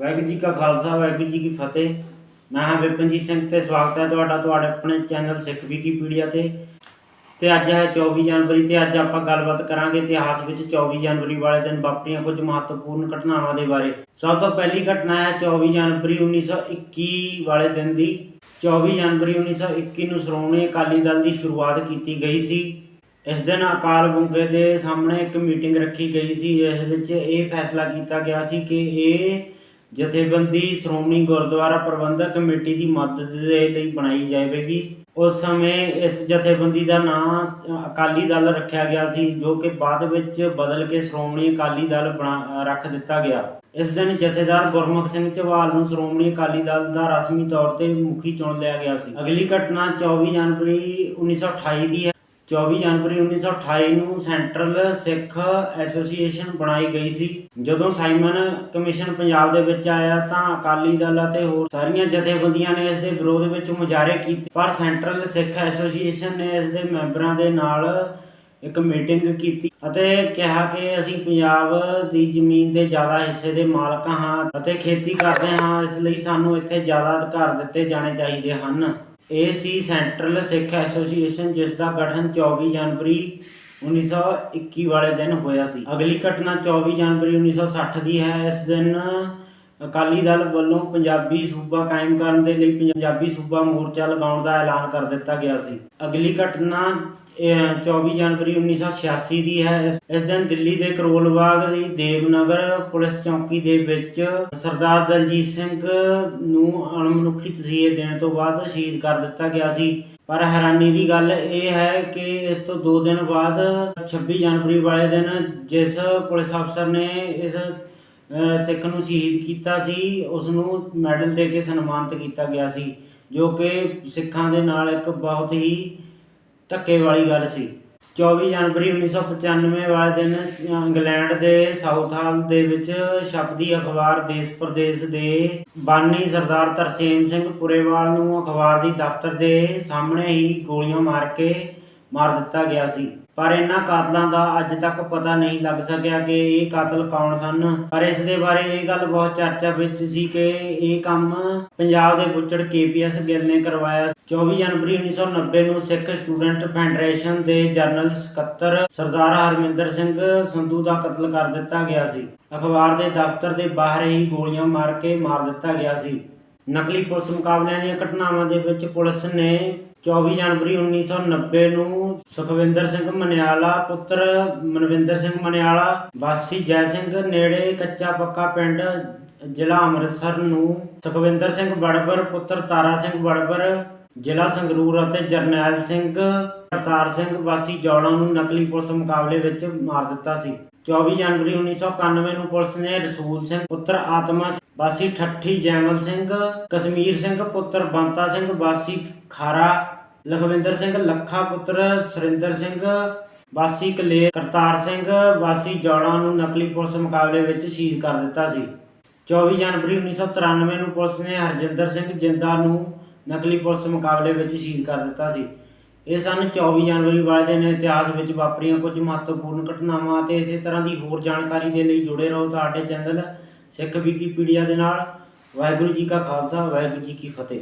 ਵਾਹਿਗੁਰੂ ਜੀ ਕਾ ਖਾਲਸਾ, ਵਾਹਿਗੁਰੂ ਜੀ ਕੀ ਫਤਿਹ। ਮੈਂ ਹਾਂ ਵਿਪਨਜੀਤ ਸਿੰਘ ਤੇ ਸਵਾਗਤ ਹੈ ਤੁਹਾਡਾ, ਤੁਹਾਡੇ ਆਪਣੇ ਚੈਨਲ ਸਿੱਖ ਵਿਕੀਪੀਡੀਆ ਤੇ। ਤੇ ਅੱਜ ਹੈ 24 ਜਨਵਰੀ ਤੇ ਅੱਜ ਆਪਾਂ ਗੱਲਬਾਤ ਕਰਾਂਗੇ ਇਤਿਹਾਸ ਵਿੱਚ 24 ਜਨਵਰੀ ਵਾਲੇ ਦਿਨ ਵਾਪਰੀਆਂ ਕੁਝ ਮਹੱਤਵਪੂਰਨ ਘਟਨਾਵਾਂ ਦੇ ਬਾਰੇ। ਸਭ ਤੋਂ ਪਹਿਲੀ ਘਟਨਾ ਹੈ 24 ਜਨਵਰੀ 1921 ਵਾਲੇ ਦਿਨ ਦੀ। 24 ਜਨਵਰੀ 1921 ਨੂੰ ਸ਼੍ਰੋਮਣੀ ਅਕਾਲੀ ਦਲ ਦੀ ਸ਼ੁਰੂਆਤ ਕੀਤੀ ਗਈ ਸੀ। ਇਸ ਦਿਨ ਅਕਾਲ ਬੁੰਗੇ ਦੇ ਸਾਹਮਣੇ ਇੱਕ ਮੀਟਿੰਗ ਰੱਖੀ ਗਈ ਸੀ ਇਸ ਵਿੱਚ ਇਹ ਫੈਸਲਾ ਕੀਤਾ ਗਿਆ ਸੀ ਕਿ ਇਹ ਜਥੇਬੰਦੀ ਸ਼੍ਰੋਮਣੀ ਗੁਰਦੁਆਰਾ ਪ੍ਰਬੰਧਕ ਕਮੇਟੀ ਦੀ ਮਦਦ ਦੇ ਲਈ ਬਣਾਈ ਜਾਵੇਗੀ। ਉਸ ਸਮੇਂ ਇਸ ਜਥੇਬੰਦੀ ਦਾ ਨਾਮ ਅਕਾਲੀ ਦਲ ਰੱਖਿਆ ਗਿਆ ਸੀ, ਜੋ ਕਿ ਬਾਅਦ ਵਿੱਚ ਬਦਲ ਕੇ ਸ਼੍ਰੋਮਣੀ ਅਕਾਲੀ ਦਲ ਬਣਾ, ਰੱਖ ਦਿੱਤਾ ਗਿਆ। ਇਸ ਦਿਨ ਜਥੇਦਾਰ ਗੁਰਮੁਖ ਸਿੰਘ ਝਵਾਲ ਨੂੰ ਸ਼੍ਰੋਮਣੀ ਅਕਾਲੀ ਦਲ ਦਾ ਰਸਮੀ ਤੌਰ ਤੇ ਮੁਖੀ ਚੁਣ ਲਿਆ ਗਿਆ ਸੀ। ਅਗਲੀ ਘਟਨਾ 24 ਜਨਵਰੀ 1928 ਦੀ ਹੈ। 24 ਜਨਵਰੀ 1928 ਨੂੰ ਸੈਂਟਰਲ ਸਿੱਖ ਐਸੋਸੀਏਸ਼ਨ ਬਣਾਈ ਗਈ ਸੀ ਜਦੋਂ ਸਾਈਮਨ ਕਮਿਸ਼ਨ ਪੰਜਾਬ ਦੇ ਵਿੱਚ ਆਇਆ ਤਾਂ ਅਕਾਲੀ ਦਲ ਅਤੇ ਹੋਰ ਸਾਰੀਆਂ ਜਥੇਬੰਦੀਆਂ ਨੇ ਇਸ ਦੇ ਵਿਰੋਧ ਵਿੱਚ ਮੁਜ਼ਾਹਰੇ ਕੀਤੇ ਪਰ ਸੈਂਟਰਲ ਸਿੱਖ ਐਸੋਸੀਏਸ਼ਨ ਨੇ ਇਸ ਦੇ ਮੈਂਬਰਾਂ ਦੇ ਨਾਲ ਇੱਕ ਮੀਟਿੰਗ ਕੀਤੀ ਅਤੇ ਕਿਹਾ ਕਿ ਅਸੀਂ ਪੰਜਾਬ ਦੀ ਜ਼ਮੀਨ ਦੇ ਜ਼ਿਆਦਾ ਹਿੱਸੇ ਦੇ ਮਾਲਕ ਹਾਂ ਅਤੇ ਖੇਤੀ ਕਰਦੇ ਹਾਂ ਇਸ ਲਈ ਸਾਨੂੰ ਇੱਥੇ ਜ਼ਿਆਦਾ ਅਧਿਕਾਰ ਦਿੱਤੇ ਜਾਣੇ ਚਾਹੀਦੇ ਹਨ ਇਹ ਸੀ ਸੈਂਟਰਲ ਸਿੱਖ ਐਸੋਸੀਏਸ਼ਨ ਜਿਸ ਦਾ ਗਠਨ 24 ਜਨਵਰੀ 1921 ਵਾਲੇ ਦਿਨ ਹੋਇਆ ਸੀ। ਅਗਲੀ ਘਟਨਾ 24 ਜਨਵਰੀ 1960 ਦੀ ਹੈ। ਇਸ ਦਿਨ ਅਕਾਲੀ ਦਲ ਵੱਲੋਂ ਪੰਜਾਬੀ ਸੂਬਾ ਕਾਇਮ ਕਰਨ ਦੇ ਲਈ ਪੰਜਾਬੀ ਸੂਬਾ ਮੋਰਚਾ ਲਗਾਉਣ ਦਾ ਐਲਾਨ ਕਰ ਦਿੱਤਾ ਗਿਆ ਸੀ। ਅਗਲੀ ਘਟਨਾ 24 ਜਨਵਰੀ 1986 ਦੀ ਹੈ। ਇਸ ਦਿਨ ਦਿੱਲੀ ਦੇ ਕਰੋਲ ਬਾਗ ਦੀ ਦੇਵਨਗਰ ਪੁਲਿਸ ਚੌਕੀ ਦੇ ਵਿੱਚ ਸਰਦਾਰ ਦਲਜੀਤ ਸਿੰਘ ਨੂੰ ਅਣਮਨੁੱਖੀ ਤਸੀਹੇ ਦੇਣ ਤੋਂ ਬਾਅਦ ਸ਼ਹੀਦ ਕਰ ਦਿੱਤਾ ਗਿਆ ਸੀ। ਪਰ ਹੈਰਾਨੀ ਦੀ ਗੱਲ ਇਹ ਹੈ ਕਿ ਇਸ ਤੋਂ 2 ਦਿਨ ਬਾਅਦ 26 ਜਨਵਰੀ ਵਾਲੇ ਦਿਨ ਜਿਸ ਪੁਲਿਸ ਅਫਸਰ ਨੇ ਇਸ ਸਿੱਖ ਨੂੰ ਸ਼ਹੀਦ ਕੀਤਾ ਸੀ ਉਸ ਨੂੰ ਮੈਡਲ ਦੇ ਕੇ ਸਨਮਾਨਿਤ ਕੀਤਾ ਗਿਆ ਸੀ, ਜੋ ਕਿ ਸਿੱਖਾਂ ਦੇ ਨਾਲ ਇੱਕ ਬਹੁਤ ਹੀ ਧੱਕੇ ਵਾਲੀ ਗੱਲ ਸੀ। 24 ਜਨਵਰੀ 1995 ਵਾਲੇ ਦਿਨ, ਇੰਗਲੈਂਡ ਦੇ ਸਾਊਥ ਹਾਲ ਦੇ ਵਿੱਚ ਸ਼ਬਦੀ ਅਖਬਾਰ ਦੇਸ਼ ਪ੍ਰਦੇਸ਼ ਦੇ ਬਾਨੀ ਸਰਦਾਰ ਤਰਸੇਮ ਸਿੰਘ ਪੁਰੇਵਾਲ ਨੂੰ ਅਖਬਾਰ ਦੀ ਦਫ਼ਤਰ ਦੇ ਸਾਹਮਣੇ ਹੀ ਗੋਲੀਆਂ ਮਾਰ ਕੇ ਮਾਰ ਦਿੱਤਾ ਗਿਆ ਸੀ। ਪਰ ਇਹਨਾਂ ਕਾਤਲਾਂ ਦਾ ਅੱਜ ਤੱਕ ਪਤਾ ਨਹੀਂ ਲੱਗ ਸਕਿਆ ਕਿ ਇਹ ਕਾਤਲ ਕੌਣ ਸਨ। ਪਰ ਇਸ ਦੇ ਬਾਰੇ ਇਹ ਗੱਲ ਬਹੁਤ ਚਰਚਾ ਵਿੱਚ ਸੀ ਕਿ ਇਹ ਕੰਮ ਪੰਜਾਬ ਦੇ ਬੁੱਚੜ ਕੇਪੀਐਸ ਗਿੱਲ ਨੇ ਕਰਵਾਇਆ 24 ਜਨਵਰੀ 1990 ਨੂੰ ਸਿੱਖ ਸਟੂਡੈਂਟ ਫੈਡਰੇਸ਼ਨ ਦੇ ਜਨਰਲ ਸਕੱਤਰ ਸਰਦਾਰ ਹਰਮਿੰਦਰ ਸਿੰਘ ਸੰਧੂ ਦਾ ਕਤਲ ਕਰ ਦਿੱਤਾ ਗਿਆ ਸੀ। ਅਖਬਾਰ ਦੇ ਦਫ਼ਤਰ ਦੇ ਬਾਹਰ ਹੀ ਗੋਲੀਆਂ ਮਾਰ ਕੇ ਮਾਰ ਦਿੱਤਾ ਗਿਆ ਸੀ। ਨਕਲੀ ਪੁਲਿਸ ਮੁਕਾਬਲਿਆਂ ਦੀਆਂ ਘਟਨਾਵਾਂ ਦੇ ਵਿੱਚ ਪੁਲਿਸ ਨੇ 24 ਜਨਵਰੀ 1990 ਨੂੰ ਸੁਖਵਿੰਦਰ ਸਿੰਘ ਮਨਿਆਲਾ, ਪੁੱਤਰ ਮਨਵਿੰਦਰ ਸਿੰਘ ਮਨਿਆਲਾ, ਵਾਸੀ ਜੈ ਸਿੰਘ ਨੇੜੇ ਕੱਚਾ ਪੱਕਾ ਪਿੰਡ ਜ਼ਿਲ੍ਹਾ ਅੰਮ੍ਰਿਤਸਰ ਨੂੰ ਸੁਖਵਿੰਦਰ ਸਿੰਘ ਬੜਬਰ ਪੁੱਤਰ ਤਾਰਾ ਸਿੰਘ ਬੜਬਰ ਜ਼ਿਲ੍ਹਾ ਸੰਗਰੂਰ ਅਤੇ ਜਰਨੈਲ ਸਿੰਘ ਕਰਤਾਰ ਸਿੰਘ ਵਾਸੀ ਜੌੜਾ ਨੂੰ ਨਕਲੀ ਪੁਲਿਸ ਮੁਕਾਬਲੇ ਵਿੱਚ ਮਾਰ ਦਿੱਤਾ ਸੀ। 24 ਜਨਵਰੀ 1991 ਨੂੰ ਪੁਲਿਸ ਨੇ ਰਸੂਲ ਸਿੰਘ ਪੁੱਤਰ ਆਤਮਾ ਵਾਸੀ ਠੱਠੀ ਜੈਮਲ ਸਿੰਘ ਕਸ਼ਮੀਰ ਸਿੰਘ ਪੁੱਤਰ ਬੰਤਾ ਸਿੰਘ ਵਾਸੀ ਖਾਰਾ ਲਖਵਿੰਦਰ ਸਿੰਘ ਲੱਖਾ ਪੁੱਤਰ ਸੁਰਿੰਦਰ ਸਿੰਘ ਵਾਸੀ ਕਲੇ ਕਰਤਾਰ ਸਿੰਘ ਵਾਸੀ ਜੌੜਾ ਨੂੰ ਨਕਲੀ ਪੁਲਿਸ ਮੁਕਾਬਲੇ ਵਿੱਚ ਸ਼ਹੀਦ ਕਰ ਦਿੱਤਾ ਸੀ 24 ਜਨਵਰੀ 1993 ਨੂੰ ਪੁਲਿਸ ਨੇ ਹਰਜਿੰਦਰ ਸਿੰਘ ਜਿੰਦਾ ਨੂੰ ਨਕਲੀ ਪੁਲਿਸ ਮੁਕਾਬਲੇ ਵਿੱਚ ਸ਼ਹੀਦ ਕਰ ਦਿੱਤਾ ਸੀ ਇਹ ਸਨ 24 ਜਨਵਰੀ ਵਾਲੇ ਦਿਨ ਇਤਿਹਾਸ ਵਿੱਚ ਵਾਪਰੀਆਂ ਕੁਝ ਮਹੱਤਵਪੂਰਨ ਘਟਨਾਵਾਂ ਅਤੇ ਇਸੇ ਤਰ੍ਹਾਂ ਦੀ ਹੋਰ ਜਾਣਕਾਰੀ ਦੇ ਲਈ ਜੁੜੇ ਰਹੋ ਤੁਹਾਡੇ ਚੈਨਲ ਸਿੱਖ ਵਿਕੀਪੀਡੀਆ ਦੇ ਨਾਲ। ਵਾਹਿਗੁਰੂ ਜੀ ਕਾ ਖਾਲਸਾ, ਵਾਹਿਗੁਰੂ ਜੀ ਕੀ ਫਤਿਹ।